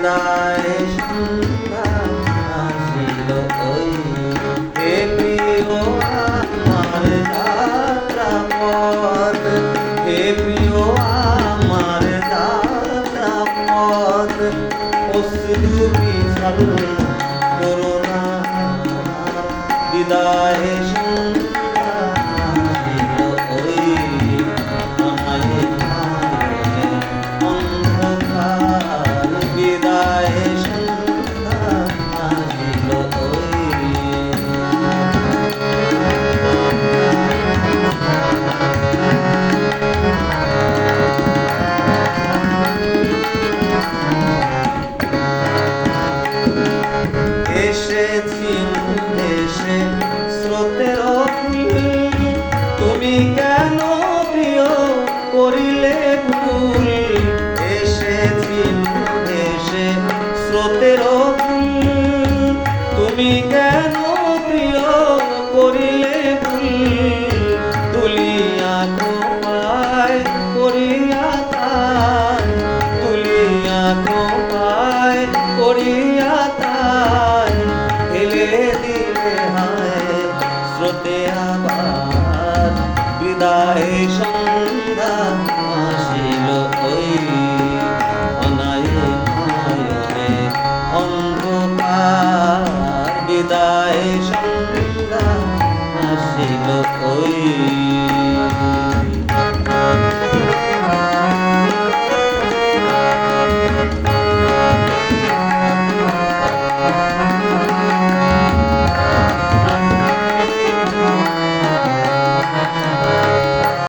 বিদায় সন্ধ্যা আসিল ওই প্রিয় আমার যাত্রা পথ প্রিয় আমার যাত্রা এসে স্রোতের তুমি কেন প্রিয় করিলে ভুল? এসেছি এসে স্রোতের তুমি কেন প্রিয় করিলে যায় সন্ধ্যা আসিল ওই অনায়ে নয়নে অন্ধকার বিদায় সন্ধ্যা আসিল ওই